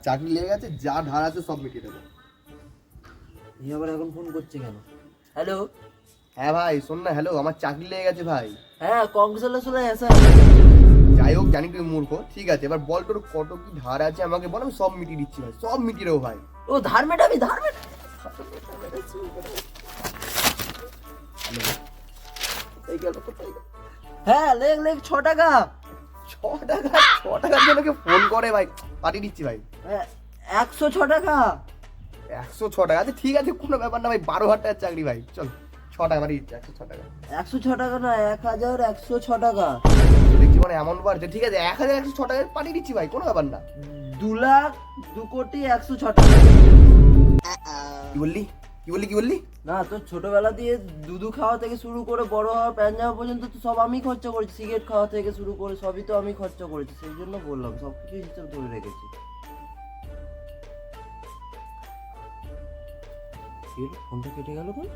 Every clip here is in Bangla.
চাকরি লেগে গেছে যা ধার আছে সব মিটিয়ে দেবো। এই আবার এখন ফোন করছে কেন? হ্যালো হ্যাঁ ভাই শোন না হ্যালো আমার চাকরি লেগে গেছে ভাই। হ্যাঁ কংগ্রেচুলেশন স্যার যাই হোক জানি তুই মূর্খ ঠিক আছে এবার বল তোর কত কি ধার আছে আমাকে বল আমি সব মিটিয়ে দিচ্ছি ভাই সব মিটিয়ে দেবো ভাই। ও ধার মেটাবি ধার মেটাবি? হ্যাঁ লেখ লেখ ছ টাকা। ছ টাকা ছ টাকার জন্য কে ফোন করে ভাই? পাঠিয়ে দিচ্ছি ভাই। একশো ছ টাকা একশো ছ টাকা আচ্ছা ঠিক আছে কোনো ব্যাপার না ভাই বারো হাজার টাকার চাকরি ভাই। চল ছ টাকা পাঠিয়ে দিচ্ছি একশো ছ টাকা একশো ছ টাকা না এক হাজার একশো ছ টাকা দেখছি মানে এমন বাড়ছে ঠিক আছে এক হাজার একশো ছ টাকা পাঠিয়ে দিচ্ছি ভাই কোনো ব্যাপার না। দু লাখ দু কোটি একশো ছ টাকা কি বললি? কি বললি কি বললি? না তোর ছোটবেলা দিয়ে দুধু খাওয়া থেকে শুরু করে বড় হওয়া প্যান জামা পর্যন্ত তো সব আমি খরচা করেছি। সিগারেট খাওয়া থেকে শুরু করে সবই তো আমি খরচা করেছি সেই জন্য বললাম সব কিছু হিসেব ধরে রেখেছি। ফোনটা কেটে গেল কোন?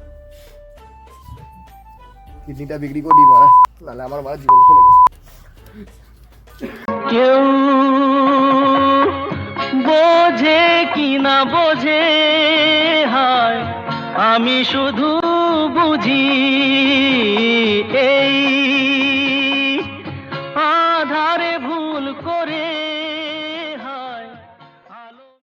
কিডনিটা বিক্রি করি মারা নাহলে আমার মারা জীবন খেলে গেছে কেউ বোঝে কি না বোঝে হয় আমি শুধু বুঝি।